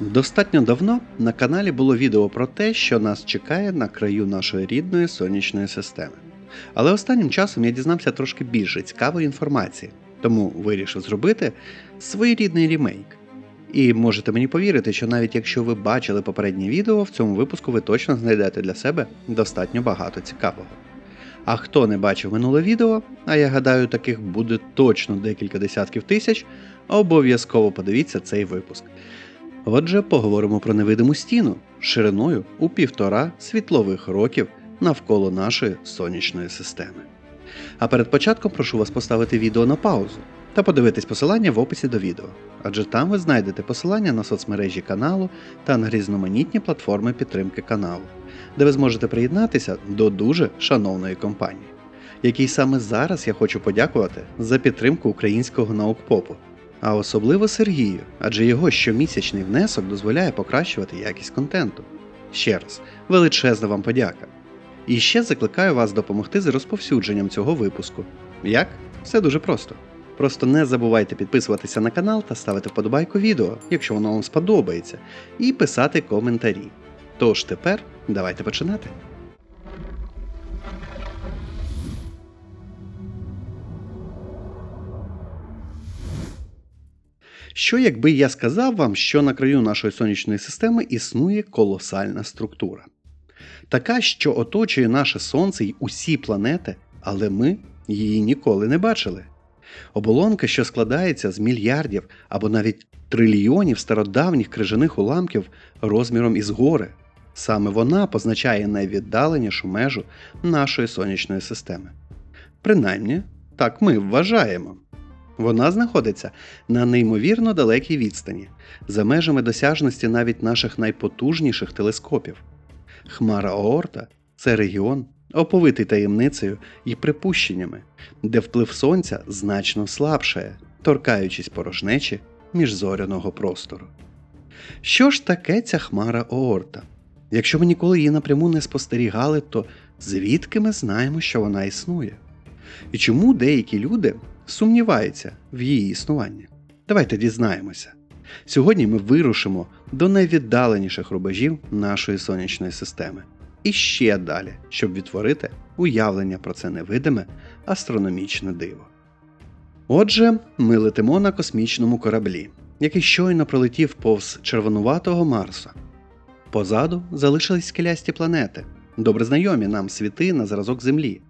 Достатньо давно на каналі було відео про те, що нас чекає на краю нашої рідної сонячної системи. Але останнім часом я дізнався трошки більше цікавої інформації, тому вирішив зробити своєрідний ремейк. І можете мені повірити, що навіть якщо ви бачили попереднє відео, в цьому випуску ви точно знайдете для себе достатньо багато цікавого. А хто не бачив минуле відео, а я гадаю, таких буде точно декілька десятків тисяч, обов'язково подивіться цей випуск. Отже, поговоримо про невидиму стіну шириною у півтора світлових років навколо нашої сонячної системи. А перед початком прошу вас поставити відео на паузу та подивитись посилання в описі до відео, адже там ви знайдете посилання на соцмережі каналу та на різноманітні платформи підтримки каналу, де ви зможете приєднатися до дуже шановної компанії, якій саме зараз я хочу подякувати за підтримку українського наукпопу. А особливо Сергію, адже його щомісячний внесок дозволяє покращувати якість контенту. Ще раз, величезна вам подяка. І ще закликаю вас допомогти з розповсюдженням цього випуску. Як? Все дуже просто. Просто не забувайте підписуватися на канал та ставити вподобайку відео, якщо воно вам сподобається, і писати коментарі. Тож тепер давайте починати. Що якби я сказав вам, що на краю нашої сонячної системи існує колосальна структура? Така, що оточує наше Сонце й усі планети, але ми її ніколи не бачили. Оболонка, що складається з мільярдів або навіть трильйонів стародавніх крижаних уламків розміром із гори. Саме вона позначає найвіддаленішу межу нашої сонячної системи. Принаймні, так ми вважаємо. Вона знаходиться на неймовірно далекій відстані, за межами досяжності навіть наших найпотужніших телескопів. Хмара Оорта це регіон, оповитий таємницею і припущеннями, де вплив сонця значно слабшає, торкаючись порожнечі міжзоряного простору. Що ж таке ця хмара Оорта? Якщо ми ніколи її напряму не спостерігали, то звідки ми знаємо, що вона існує? І чому деякі люди сумніваються в її існуванні? Давайте дізнаємося. Сьогодні ми вирушимо до найвіддаленіших рубежів нашої сонячної системи і ще далі, щоб відтворити уявлення про це невидиме астрономічне диво. Отже, ми летимо на космічному кораблі, який щойно пролетів повз червонуватого Марса. Позаду залишились скелясті планети, добре знайомі нам світи на зразок Землі.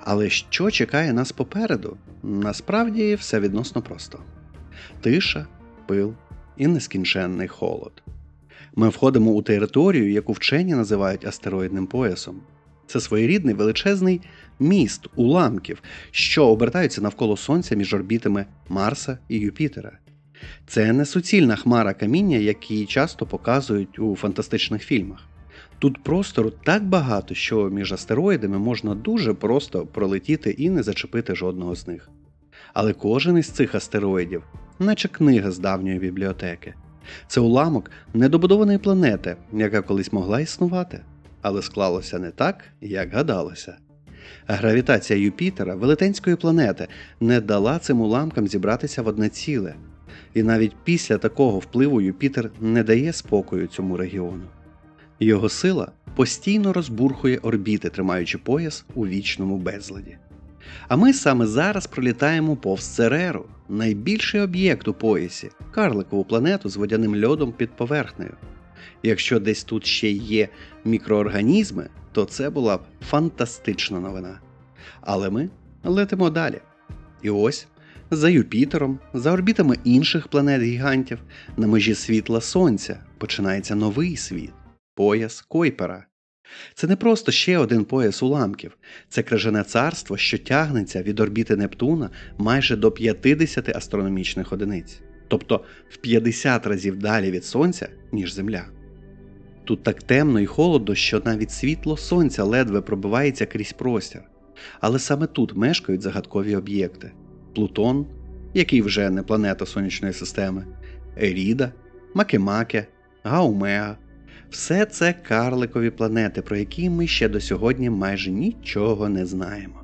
Але що чекає нас попереду, насправді все відносно просто: тиша, пил і нескінченний холод. Ми входимо у територію, яку вчені називають астероїдним поясом. Це своєрідний величезний міст уламків, що обертаються навколо Сонця між орбітами Марса і Юпітера. Це не суцільна хмара каміння, які часто показують у фантастичних фільмах. Тут простору так багато, що між астероїдами можна дуже просто пролетіти і не зачепити жодного з них. Але кожен із цих астероїдів, наче книга з давньої бібліотеки, це уламок недобудованої планети, яка колись могла існувати, але склалося не так, як гадалося. Гравітація Юпітера, велетенської планети, не дала цим уламкам зібратися в одне ціле, і навіть після такого впливу Юпітер не дає спокою цьому регіону. Його сила постійно розбурхує орбіти, тримаючи пояс у вічному безладі. А ми саме зараз пролітаємо повз Цереру, найбільший об'єкт у поясі, карликову планету з водяним льодом під поверхнею. Якщо десь тут ще є мікроорганізми, то це була б фантастична новина. Але ми летимо далі. І ось за Юпітером, за орбітами інших планет гігантів, на межі світла Сонця починається новий світ пояс Койпера. Це не просто ще один пояс уламків, це крижане царство, що тягнеться від орбіти Нептуна майже до 50 астрономічних одиниць, тобто в 50 разів далі від Сонця, ніж Земля. Тут так темно і холодно, що навіть світло сонця ледве пробивається крізь простір. Але саме тут мешкають загадкові об'єкти: Плутон, який вже не планета сонячної системи, Еріда, Макемаке, Гаумеа. Все це карликові планети, про які ми ще до сьогодні майже нічого не знаємо.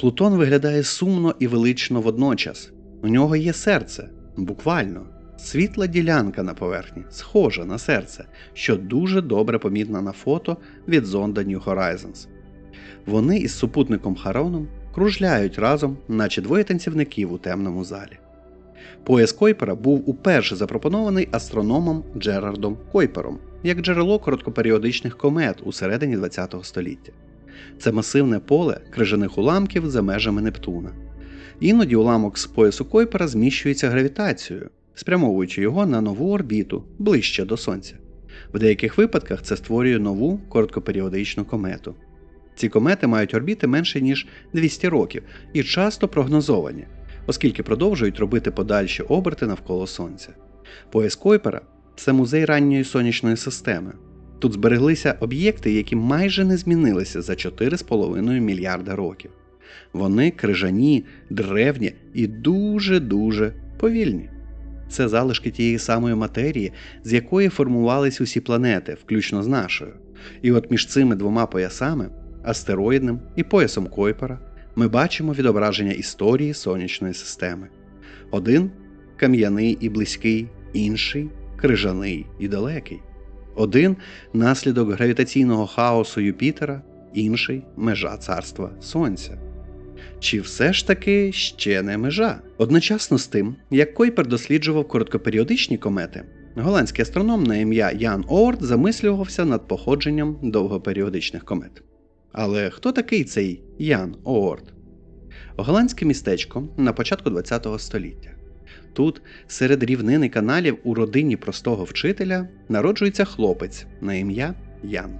Плутон виглядає сумно і велично водночас. У нього є серце, буквально, світла ділянка на поверхні, схожа на серце, що дуже добре помітна на фото від зонда New Horizons. Вони із супутником Хароном кружляють разом, наче двоє танцівників у темному залі. Пояс Койпера був уперше запропонований астрономом Джерардом Койпером як джерело короткоперіодичних комет у середині ХХ століття. Це масивне поле крижаних уламків за межами Нептуна. Іноді уламок з поясу Койпера зміщується гравітацією, спрямовуючи його на нову орбіту ближче до Сонця. В деяких випадках це створює нову короткоперіодичну комету. Ці комети мають орбіти менше ніж 200 років і часто прогнозовані, оскільки продовжують робити подальші оберти навколо Сонця. Пояс Койпера це музей ранньої сонячної системи. Тут збереглися об'єкти, які майже не змінилися за 4,5 мільярда років. Вони крижані, древні і дуже-дуже повільні. Це залишки тієї самої матерії, з якої формувались усі планети, включно з нашою. І от між цими двома поясами, астероїдним і поясом Койпера, ми бачимо відображення історії сонячної системи. Один кам'яний і близький, інший крижаний і далекий. Один наслідок гравітаційного хаосу Юпітера, інший межа царства Сонця. Чи все ж таки ще не межа? Одночасно з тим, як Койпер досліджував короткоперіодичні комети, голландський астроном на ім'я Ян Оорт замислювався над походженням довгоперіодичних комет. Але хто такий цей Ян Оорт? Голландське містечко на початку ХХ століття. Тут, серед рівнини каналів у родині простого вчителя, народжується хлопець на ім'я Ян.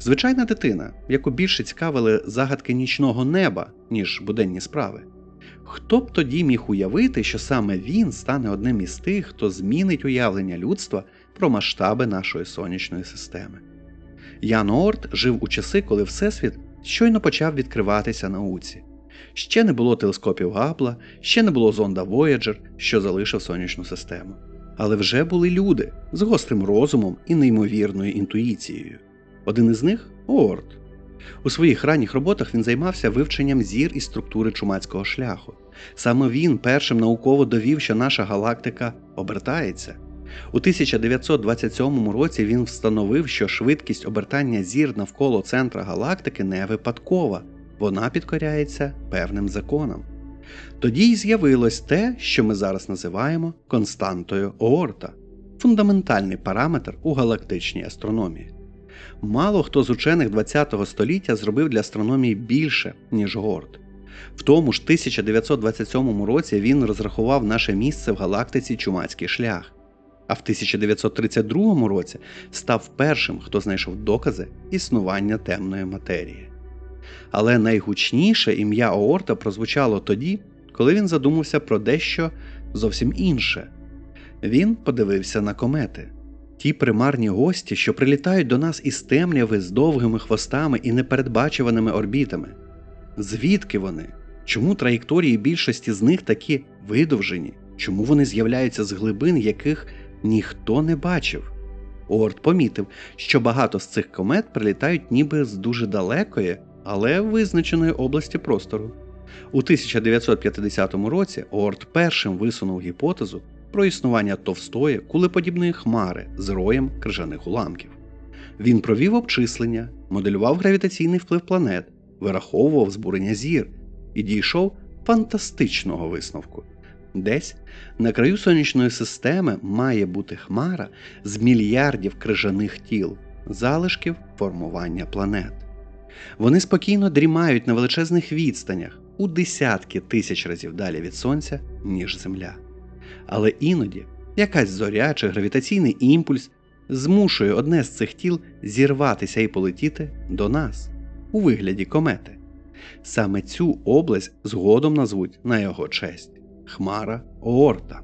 Звичайна дитина, яку більше цікавили загадки нічного неба, ніж буденні справи. Хто б тоді міг уявити, що саме він стане одним із тих, хто змінить уявлення людства про масштаби нашої сонячної системи? Ян Оорт жив у часи, коли Всесвіт щойно почав відкриватися науці. Ще не було телескопів Габла, ще не було зонда Voyager, що залишив сонячну систему. Але вже були люди з гострим розумом і неймовірною інтуїцією. Один із них Оорт. У своїх ранніх роботах він займався вивченням зір і структури чумацького шляху. Саме він першим науково довів, що наша галактика обертається. У 1927 році він встановив, що швидкість обертання зір навколо центра галактики не випадкова, вона підкоряється певним законам. Тоді й з'явилось те, що ми зараз називаємо константою Оорта фундаментальний параметр у галактичній астрономії. Мало хто з учених ХХ століття зробив для астрономії більше, ніж Горд. В тому ж 1927 році він розрахував наше місце в галактиці Чумацький шлях, а в 1932 році став першим, хто знайшов докази існування темної матерії. Але найгучніше ім'я Оорта прозвучало тоді, коли він задумався про дещо зовсім інше. Він подивився на комети. Ті примарні гості, що прилітають до нас із темряви з довгими хвостами і непередбачуваними орбітами. Звідки вони? Чому траєкторії більшості з них такі видовжені? Чому вони з'являються з глибин, яких ніхто не бачив? Орд помітив, що багато з цих комет прилітають ніби з дуже далекої, але визначеної області простору. У 1950 році Орд першим висунув гіпотезу про існування товстої кулеподібної хмари з роєм крижаних уламків. Він провів обчислення, моделював гравітаційний вплив планет, вираховував збурення зір і дійшов фантастичного висновку. Десь на краю сонячної системи має бути хмара з мільярдів крижаних тіл, залишків формування планет. Вони спокійно дрімають на величезних відстанях у десятки тисяч разів далі від Сонця, ніж Земля. Але іноді якась зоря чи гравітаційний імпульс змушує одне з цих тіл зірватися і полетіти до нас у вигляді комети. Саме цю область згодом назвуть на його честь Хмара Оорта.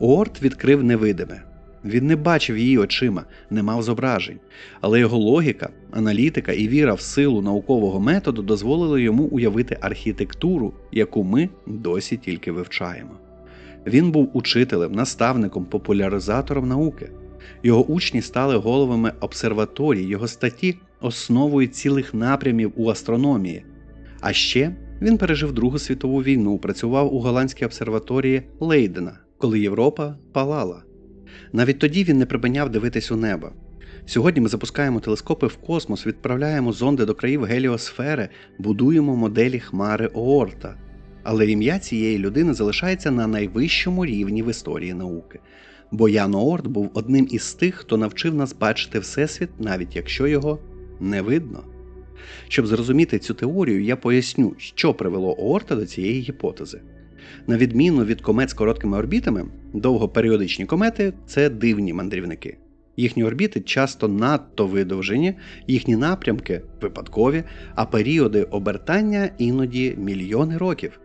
Оорт відкрив невидиме. Він не бачив її очима, не мав зображень, але його логіка, аналітика і віра в силу наукового методу дозволили йому уявити архітектуру, яку ми досі тільки вивчаємо. Він був учителем, наставником, популяризатором науки. Його учні стали головами обсерваторій, його статті основою цілих напрямів у астрономії. А ще він пережив Другу світову війну, працював у голландській обсерваторії Лейдена, коли Європа палала. Навіть тоді він не припиняв дивитись у небо. Сьогодні ми запускаємо телескопи в космос, відправляємо зонди до країв геліосфери, будуємо моделі хмари Оорта. Але ім'я цієї людини залишається на найвищому рівні в історії науки. Бо Ян Оорт був одним із тих, хто навчив нас бачити Всесвіт, навіть якщо його не видно. Щоб зрозуміти цю теорію, я поясню, що привело Оорта до цієї гіпотези. На відміну від комет з короткими орбітами, довгоперіодичні комети це дивні мандрівники. Їхні орбіти часто надто видовжені, їхні напрямки випадкові, а періоди обертання іноді мільйони років.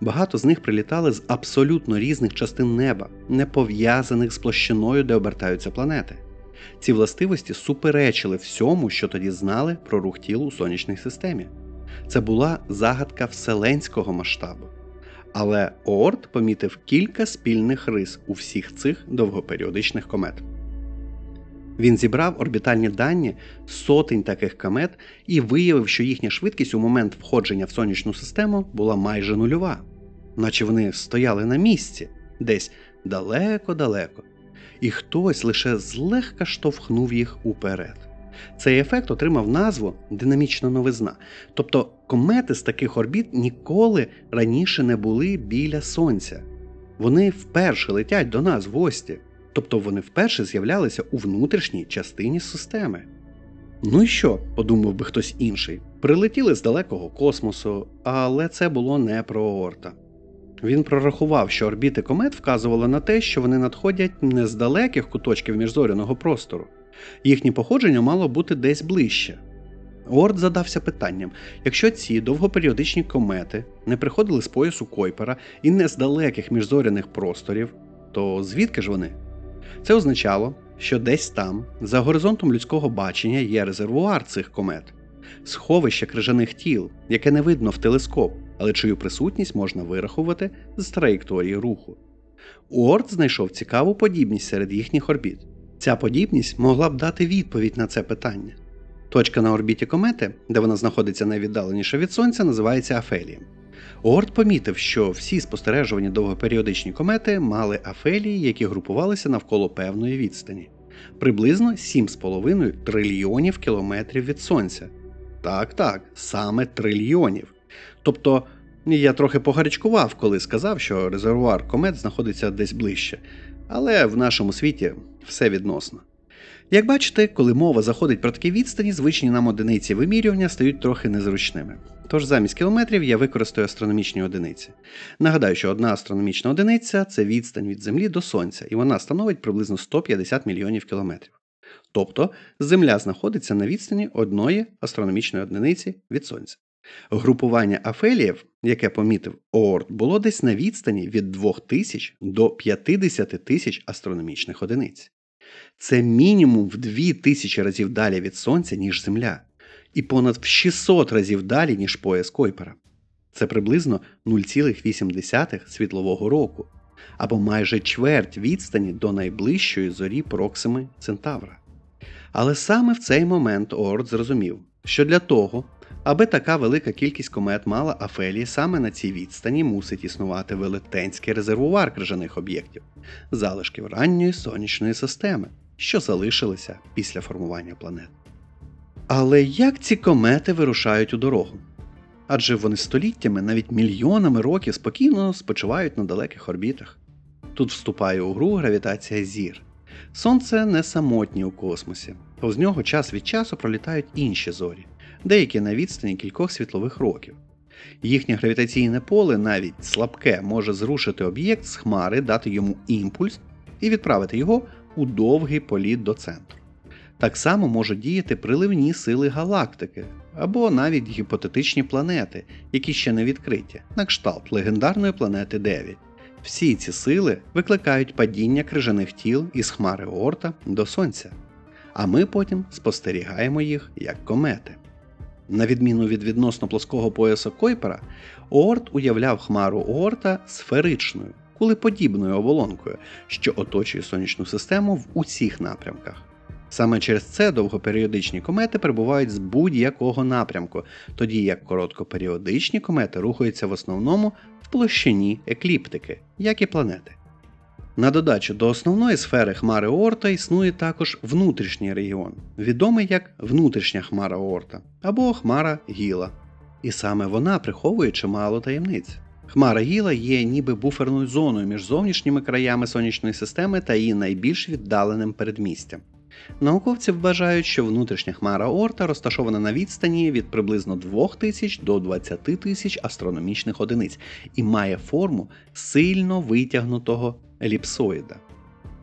Багато з них прилітали з абсолютно різних частин неба, не пов'язаних з площиною, де обертаються планети. Ці властивості суперечили всьому, що тоді знали про рух тіл у сонячній системі. Це була загадка вселенського масштабу. Але Оорт помітив кілька спільних рис у всіх цих довгоперіодичних комет. Він зібрав орбітальні дані сотень таких комет і виявив, що їхня швидкість у момент входження в сонячну систему була майже нульова, наче вони стояли на місці, десь далеко-далеко, і хтось лише злегка штовхнув їх уперед. Цей ефект отримав назву динамічна новизна. Тобто комети з таких орбіт ніколи раніше не були біля Сонця. Вони вперше летять до нас в гості, тобто вони вперше з'являлися у внутрішній частині системи. Ну і що, подумав би хтось інший, прилетіли з далекого космосу, але це було не про Оорта. Він прорахував, що орбіти комет вказували на те, що вони надходять не з далеких куточків міжзоряного простору. Їхнє походження мало бути десь ближче. Орд задався питанням: якщо ці довгоперіодичні комети не приходили з поясу Койпера і не з далеких міжзоряних просторів, то звідки ж вони? Це означало, що десь там, за горизонтом людського бачення, є резервуар цих комет, сховище крижаних тіл, яке не видно в телескоп, але чию присутність можна вирахувати з траєкторії руху. Уорд знайшов цікаву подібність серед їхніх орбіт. Ця подібність могла б дати відповідь на це питання. Точка на орбіті комети, де вона знаходиться найвіддаленіше від Сонця, називається Афелієм. Уорд помітив, що всі спостережувані довгоперіодичні комети мали афелії, які групувалися навколо певної відстані, приблизно 7,5 трильйонів кілометрів від Сонця. Так, так, саме трильйонів. Тобто я трохи погарячкував, коли сказав, що резервуар комет знаходиться десь ближче, але в нашому світі все відносно. Як бачите, коли мова заходить про такі відстані, звичні нам одиниці вимірювання стають трохи незручними. Тож замість кілометрів я використаю астрономічні одиниці. Нагадаю, що одна астрономічна одиниця це відстань від Землі до Сонця, і вона становить приблизно 150 мільйонів кілометрів. Тобто Земля знаходиться на відстані одної астрономічної одиниці від Сонця. Групування афеліїв, яке помітив Оорт, було десь на відстані від 2000 до 50 тисяч астрономічних одиниць. Це мінімум в 2000 разів далі від Сонця, ніж Земля, і понад в 600 разів далі, ніж пояс Койпера. Це приблизно 0,8 світлового року, або майже чверть відстані до найближчої зорі Проксими Центавра. Але саме в цей момент Оорт зрозумів, що для того, аби така велика кількість комет мала афелії, саме на цій відстані мусить існувати велетенський резервуар крижаних об'єктів, залишків ранньої сонячної системи, що залишилися після формування планет. Але як ці комети вирушають у дорогу? Адже вони століттями, навіть мільйонами років спокійно спочивають на далеких орбітах. Тут вступає у гру гравітація зір. Сонце не самотнє у космосі, повз нього час від часу пролітають інші зорі, деякі на відстані кількох світлових років. Їхнє гравітаційне поле, навіть слабке, може зрушити об'єкт з хмари, дати йому імпульс і відправити його у довгий політ до центру. Так само можуть діяти приливні сили галактики або навіть гіпотетичні планети, які ще не відкриті, на кшталт легендарної планети 9. Всі ці сили викликають падіння крижаних тіл із хмари Оорта до Сонця, а ми потім спостерігаємо їх як комети. На відміну від відносно плоского пояса Койпера, Оорт уявляв хмару Оорта сферичною, кулеподібною оболонкою, що оточує сонячну систему в усіх напрямках. Саме через це довгоперіодичні комети прибувають з будь-якого напрямку, тоді як короткоперіодичні комети рухаються в основному в площині екліптики, як і планети. На додачу до основної сфери хмари Оорта існує також внутрішній регіон, відомий як внутрішня хмара Оорта або хмара Гіла. І саме вона приховує чимало таємниць. Хмара Гіла є ніби буферною зоною між зовнішніми краями сонячної системи та її найбільш віддаленим передмістям. Науковці вважають, що внутрішня хмара Орта розташована на відстані від приблизно 2000 до 20 тисяч астрономічних одиниць і має форму сильно витягнутого еліпсоїда.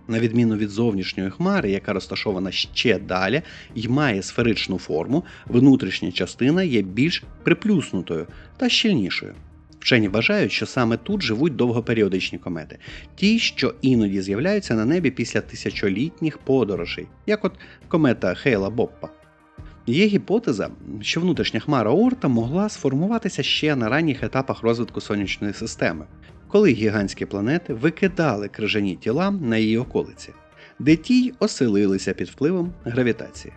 На відміну від зовнішньої хмари, яка розташована ще далі і має сферичну форму, внутрішня частина є більш приплюснутою та щільнішою. Вчені вважають, що саме тут живуть довгоперіодичні комети, ті, що іноді з'являються на небі після тисячолітніх подорожей, як от комета Хейла Боппа. Є гіпотеза, що внутрішня хмара Орта могла сформуватися ще на ранніх етапах розвитку сонячної системи, коли гігантські планети викидали крижані тіла на її околиці, де ті оселилися під впливом гравітації.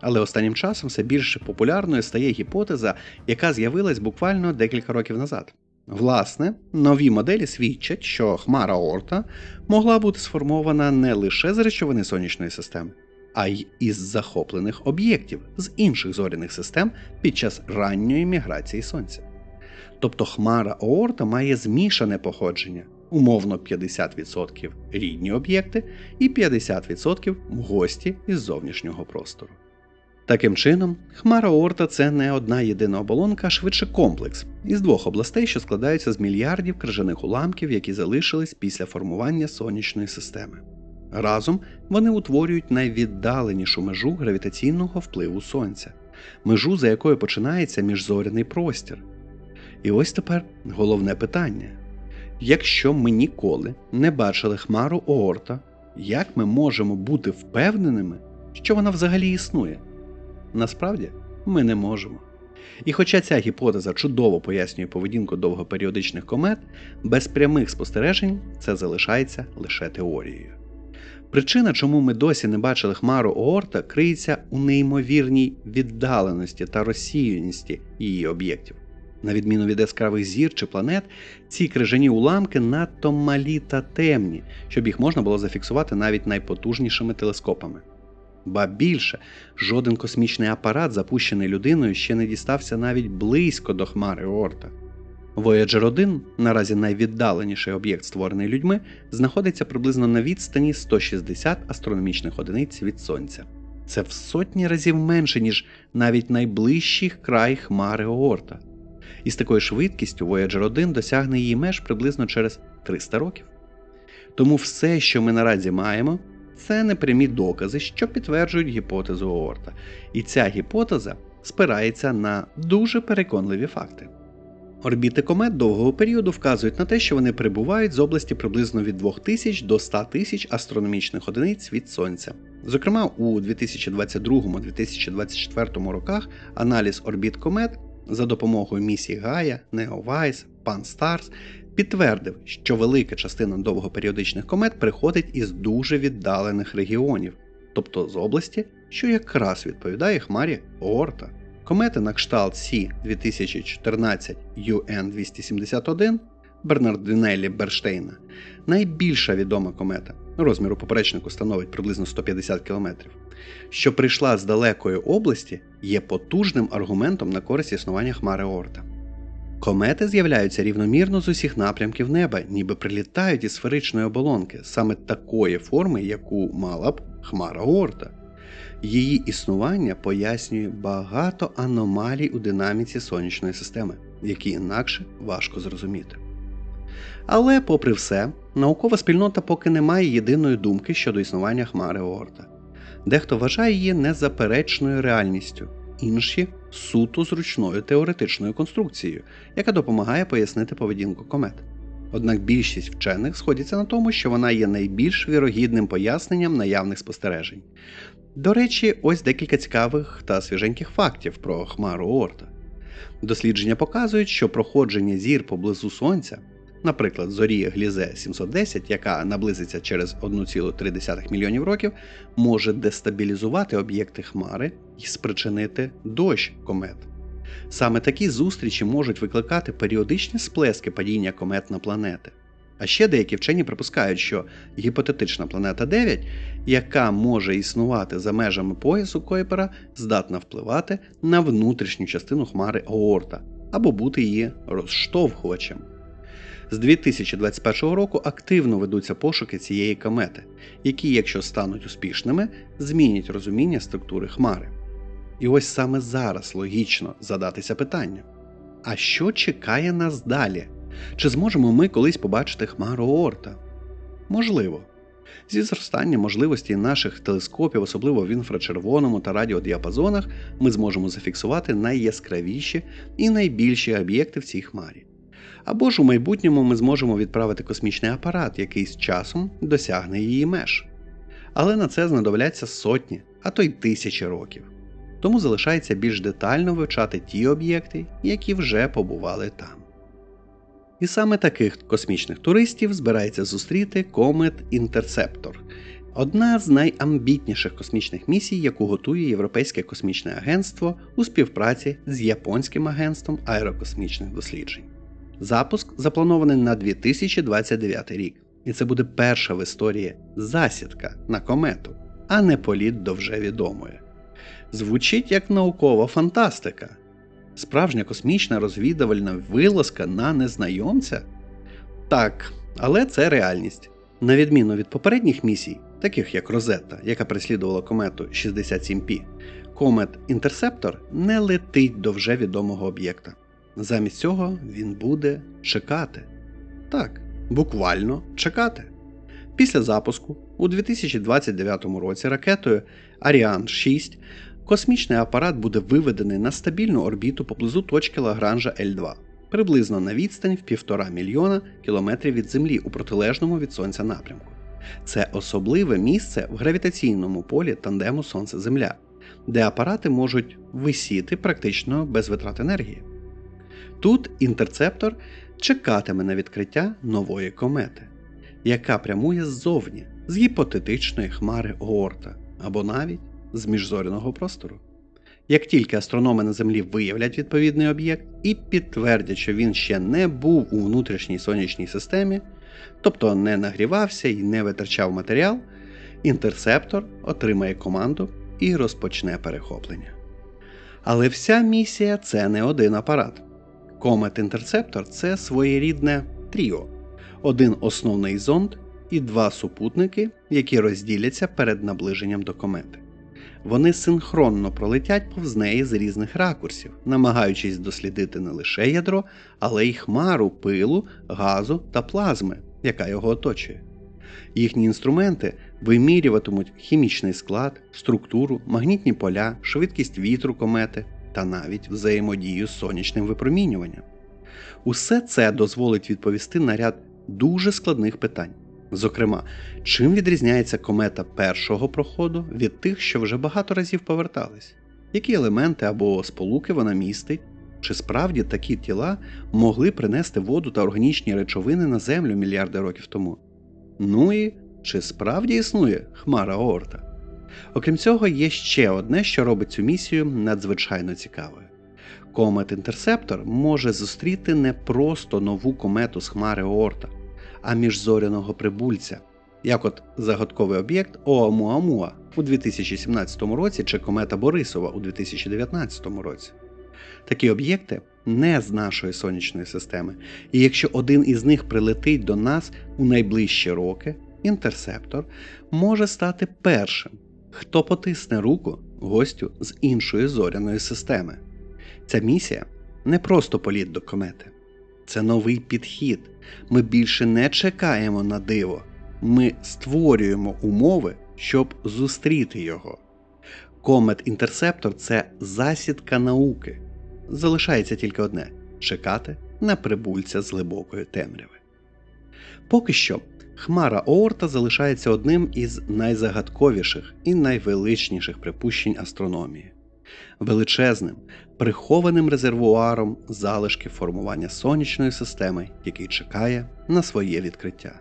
Але останнім часом все більш популярною стає гіпотеза, яка з'явилась буквально декілька років назад. Власне, нові моделі свідчать, що хмара Орта могла бути сформована не лише з речовини сонячної системи, а й із захоплених об'єктів з інших зоряних систем під час ранньої міграції Сонця. Тобто хмара Оорта має змішане походження, умовно 50% рідні об'єкти і 50% гості із зовнішнього простору. Таким чином, хмара Оорта це не одна єдина оболонка, а швидше комплекс із двох областей, що складаються з мільярдів крижаних уламків, які залишились після формування сонячної системи. Разом вони утворюють найвіддаленішу межу гравітаційного впливу Сонця, межу, за якою починається міжзоряний простір. І ось тепер головне питання: якщо ми ніколи не бачили хмару Оорта, як ми можемо бути впевненими, що вона взагалі існує? Насправді ми не можемо. І хоча ця гіпотеза чудово пояснює поведінку довгоперіодичних комет, без прямих спостережень це залишається лише теорією. Причина, чому ми досі не бачили хмару Оорта, криється у неймовірній віддаленості та розсіяності її об'єктів. На відміну від яскравих зір чи планет, ці крижані уламки надто малі та темні, щоб їх можна було зафіксувати навіть найпотужнішими телескопами. Ба більше, жоден космічний апарат, запущений людиною, ще не дістався навіть близько до хмари Оорта. Voyager 1, наразі найвіддаленіший об'єкт, створений людьми, знаходиться приблизно на відстані 160 астрономічних одиниць від Сонця. Це в сотні разів менше, ніж навіть найближчий край хмари Оорта. І з такою швидкістю Voyager 1 досягне її меж приблизно через 300 років. Тому все, що ми наразі маємо, це непрямі докази, що підтверджують гіпотезу Оорта. І ця гіпотеза спирається на дуже переконливі факти. Орбіти комет довгого періоду вказують на те, що вони прибувають з області приблизно від 2000 до 100 тисяч астрономічних одиниць від Сонця. Зокрема, у 2022-2024 роках аналіз орбіт комет за допомогою місій Гая, NeoWise, Pan-STARRS підтвердив, що велика частина довгоперіодичних комет приходить із дуже віддалених регіонів, тобто з області, що якраз відповідає хмарі Оорта. Комети на кшталт Сі 2014 UN 271 Бернардинеллі Берштейна найбільша відома комета. Розмір у поперечнику становить приблизно 150 км, що прийшла з далекої області, є потужним аргументом на користь існування хмари Оорта. Комети з'являються рівномірно з усіх напрямків неба, ніби прилітають із сферичної оболонки, саме такої форми, яку мала б хмара Оорта. Її існування пояснює багато аномалій у динаміці сонячної системи, які інакше важко зрозуміти. Але, попри все, наукова спільнота поки не має єдиної думки щодо існування хмари Оорта. Дехто вважає її незаперечною реальністю, інші суто зручною теоретичною конструкцією, яка допомагає пояснити поведінку комет. Однак більшість вчених сходяться на тому, що вона є найбільш вірогідним поясненням наявних спостережень. До речі, ось декілька цікавих та свіженьких фактів про хмару Оорта. Дослідження показують, що проходження зір поблизу Сонця, наприклад, зорі Глізе 710, яка наблизиться через 1,3 мільйонів років, може дестабілізувати об'єкти хмари і спричинити дощ комет. Саме такі зустрічі можуть викликати періодичні сплески падіння комет на планети. А ще деякі вчені припускають, що гіпотетична планета 9, яка може існувати за межами поясу Койпера, здатна впливати на внутрішню частину хмари Оорта або бути її розштовхувачем. З 2021 року активно ведуться пошуки цієї комети, які, якщо стануть успішними, змінять розуміння структури хмари. І ось саме зараз логічно задатися питанням: а що чекає нас далі? Чи зможемо ми колись побачити хмару Оорта? Можливо. Зі зростанням можливості наших телескопів, особливо в інфрачервоному та радіодіапазонах, ми зможемо зафіксувати найяскравіші і найбільші об'єкти в цій хмарі. Або ж у майбутньому ми зможемо відправити космічний апарат, який з часом досягне її меж. Але на це знадобляться сотні, а то й тисячі років. Тому залишається більш детально вивчати ті об'єкти, які вже побували там. І саме таких космічних туристів збирається зустріти Comet Interceptor, одна з найамбітніших космічних місій, яку готує Європейське космічне агентство у співпраці з японським агентством аерокосмічних досліджень. Запуск запланований на 2029 рік, і це буде перша в історії засідка на комету, а не політ до вже відомої. Звучить як наукова фантастика. Справжня космічна розвідувальна вилазка на незнайомця? Так, але це реальність. На відміну від попередніх місій, таких як Розетта, яка переслідувала комету 67P, комет Інтерсептор не летить до вже відомого об'єкта. Замість цього він буде чекати. Так, буквально чекати. Після запуску у 2029 році ракетою Ariane 6 космічний апарат буде виведений на стабільну орбіту поблизу точки Лагранжа L2, приблизно на відстань в 1,5 мільйона кілометрів від Землі у протилежному від Сонця напрямку. Це особливе місце в гравітаційному полі тандему Сонце-Земля, де апарати можуть висіти практично без витрат енергії. Тут інтерцептор чекатиме на відкриття нової комети, яка прямує ззовні з гіпотетичної хмари Оорта або навіть з міжзоряного простору. Як тільки астрономи на Землі виявлять відповідний об'єкт і підтвердять, що він ще не був у внутрішній сонячній системі, тобто не нагрівався і не витрачав матеріал, інтерсептор отримає команду і розпочне перехоплення. Але вся місія це не один апарат. Comet Interceptor це своєрідне тріо, один основний зонд і два супутники, які розділяться перед наближенням до комети. Вони синхронно пролетять повз неї з різних ракурсів, намагаючись дослідити не лише ядро, але й хмару пилу, газу та плазми, яка його оточує. Їхні інструменти вимірюватимуть хімічний склад, структуру, магнітні поля, швидкість вітру комети та навіть взаємодію з сонячним випромінюванням. Усе це дозволить відповісти на ряд дуже складних питань. Зокрема, чим відрізняється комета першого проходу від тих, що вже багато разів повертались, які елементи або сполуки вона містить, чи справді такі тіла могли принести воду та органічні речовини на Землю мільярди років тому? Ну і чи справді існує Хмара Оорта? Окрім цього, є ще одне, що робить цю місію надзвичайно цікавою. Комет Інтерсептор може зустріти не просто нову комету з Хмари Оорта, а міжзоряного прибульця, як от загадковий об'єкт Оамуамуа у 2017 році чи комета Борисова у 2019 році. Такі об'єкти не з нашої сонячної системи, і якщо один із них прилетить до нас у найближчі роки, інтерсептор може стати першим, хто потисне руку гостю з іншої зоряної системи. Ця місія не просто політ до комети, це новий підхід. Ми більше не чекаємо на диво, ми створюємо умови, щоб зустріти його. Комет Інтерсептор це засідка науки. Залишається тільки одне чекати на прибульця з глибокої темряви. Поки що Хмара Оорта залишається одним із найзагадковіших і найвеличніших припущень астрономії, величезним, прихованим резервуаром залишки формування сонячної системи, який чекає на своє відкриття.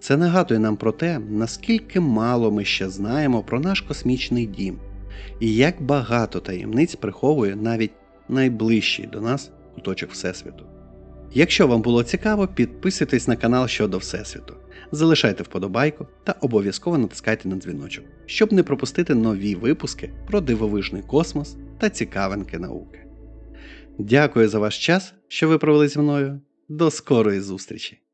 Це нагадує нам про те, наскільки мало ми ще знаємо про наш космічний дім, і як багато таємниць приховує навіть найближчий до нас куточок Всесвіту. Якщо вам було цікаво, підписуйтесь на канал щодо Всесвіту, залишайте вподобайку та обов'язково натискайте на дзвіночок, щоб не пропустити нові випуски про дивовижний космос та цікавинки науки. Дякую за ваш час, що ви провели зі мною. До скорої зустрічі!